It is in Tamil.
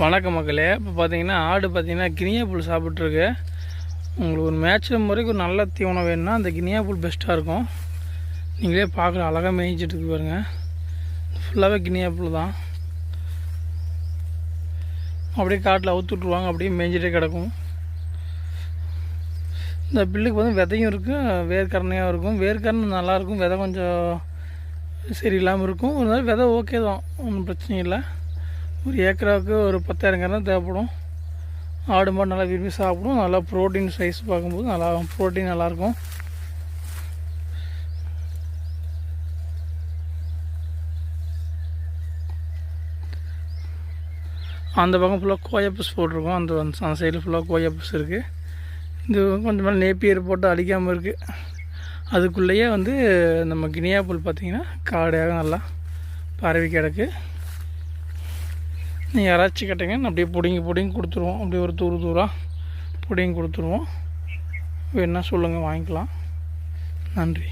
வணக்கம் மக்களே. இப்போ பார்த்தீங்கன்னா ஆடு பார்த்தீங்கன்னா கினியா புல் சாப்பிட்ருக்கு உங்களுக்கு ஒரு மேட்ச் முறைக்கு ஒரு நல்ல தீவனம் வேணும்னா அந்த கினியா புல் பெஸ்ட்டாக இருக்கும். நீங்களே பார்க்கலாம் அழகாக மேய்ச்சிட்டு இருக்கு பாருங்க. ஃபுல்லாகவே கினியா புல் தான். அப்படியே காட்டில் அவுத்து விட்ருவாங்க அப்படியே மேய்ஞ்சிட்டே கிடக்கும். இந்த பில்லுக்கு வந்து விதையும் இருக்கும் வேர்க்கரணையாக இருக்கும். வேர்க்கரணை நல்லாயிருக்கும் விதை கொஞ்சம் சரியில்லாமல் இருக்கும். ஒரு நாள் விதை ஓகே தான் ஒன்றும் பிரச்சனை இல்லை. ஒரு ஏக்கராவுக்கு ஒரு பத்தாயிரம் கரணம் தேவைப்படும். ஆடு மாடு நல்லா விரும்பி சாப்பிடும். நல்லா ப்ரோட்டீன் சைஸ் பார்க்கும்போது நல்லா ப்ரோட்டீன் நல்லாயிருக்கும். அந்த பக்கம் ஃபுல்லாக கோயப்பஸ் போட்டிருக்கோம். அந்த அந்த சைடில் ஃபுல்லாக கோயப்பஸ் இருக்குது இது கொஞ்சம் மேலே நேப்பியர் போட்டு அடிக்காமல் இருக்குது அதுக்குள்ளேயே வந்து நம்ம கினியா புல் பார்த்திங்கன்னா காடையாக நல்லா பரவி கிடக்கு. நீங்கள் யாராச்சும் கேட்டீங்கன்னா அப்படியே பிடிங்கி பிடிங்கி கொடுத்துருவோம். அப்படியே ஒரு தூர் தூராக பிடிங்கி கொடுத்துருவோம். வேணால் சொல்லுங்கள் வாங்கிக்கலாம். நன்றி.